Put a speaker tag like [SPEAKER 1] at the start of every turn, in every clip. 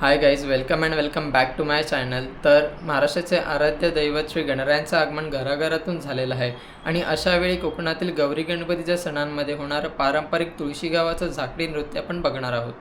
[SPEAKER 1] Hi guys welcome and welcome back to my channel तर महाराष्ट्राचे आराध्य दैवत श्री गणरायांचं आगमन घराघरातून झालेलं आहे. आणि अशावेळी कोकणातील गौरी गणपतीच्या सणांमध्ये होणारं पारंपरिक तुळशी गावाचं झाकडी नृत्य आपण बघणार आहोत.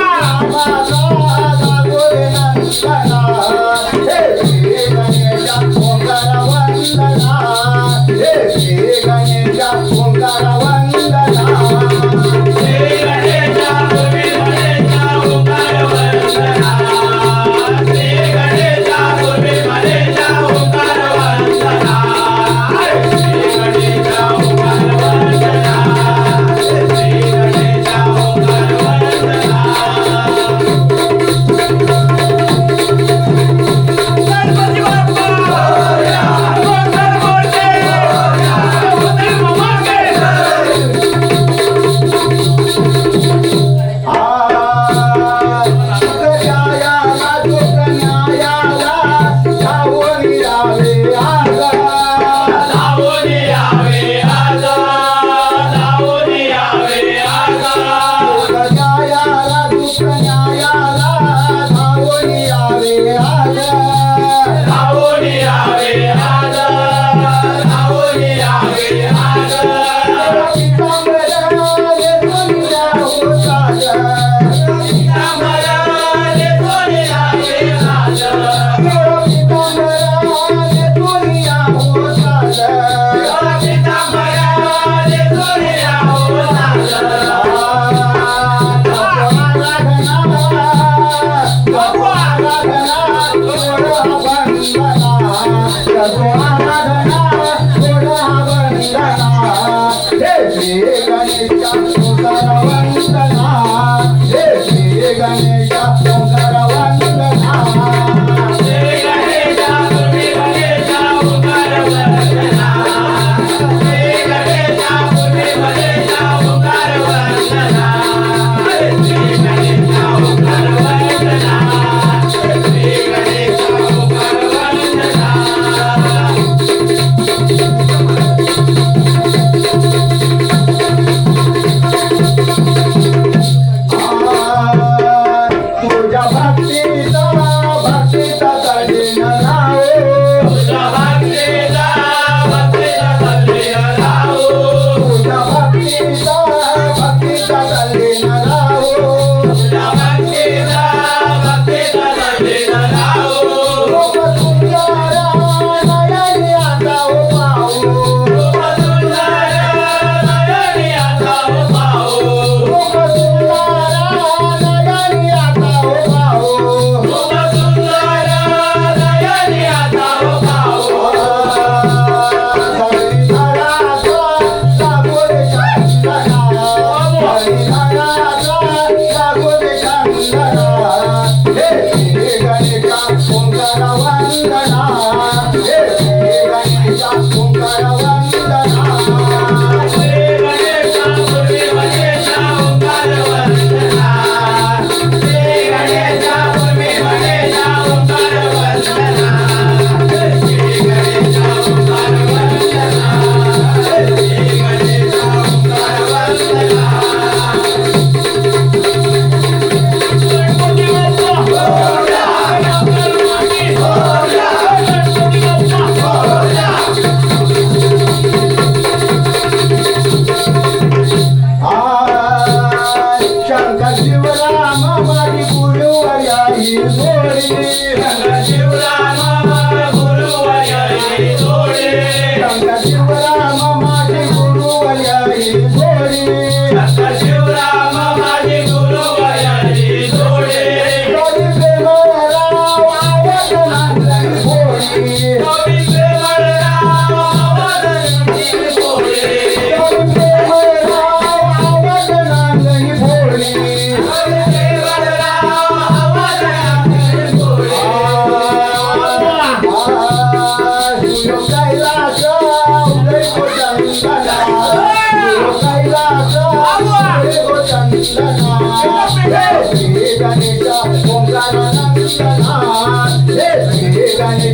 [SPEAKER 2] 啊 Yeah.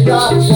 [SPEAKER 2] 的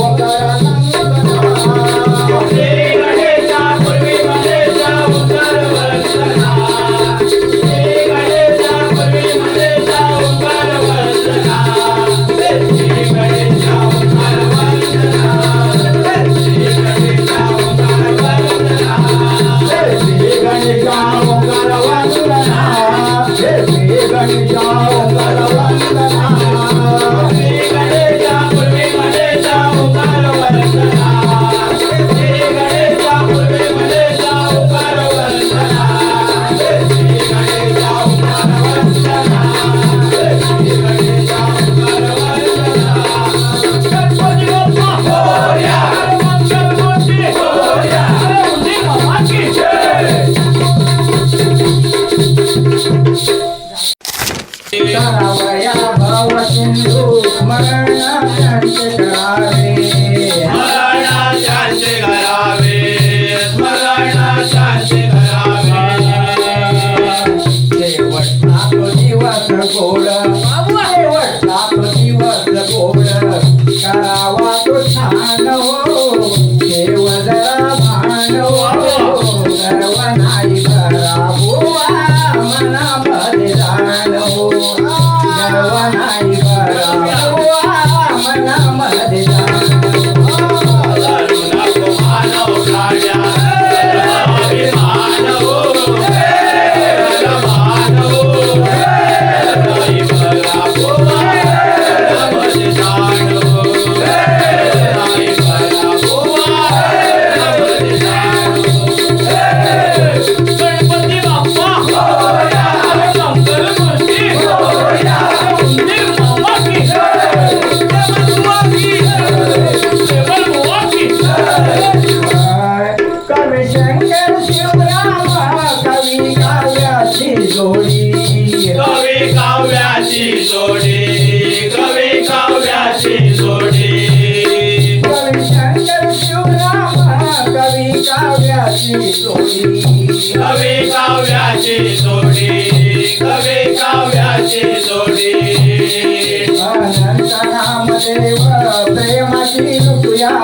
[SPEAKER 2] Vamos!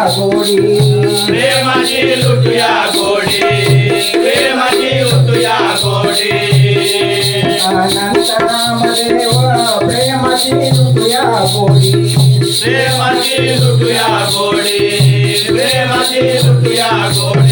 [SPEAKER 2] गोडी प्रेमाची लुटूया गोडी
[SPEAKER 3] प्रेमाची लुटूया गोडी
[SPEAKER 2] अनंत रामदेव प्रेमाची लुटूया गोडी.
[SPEAKER 3] प्रेमाची लुटूया गोडी प्रेमाची लुटूया गोडी.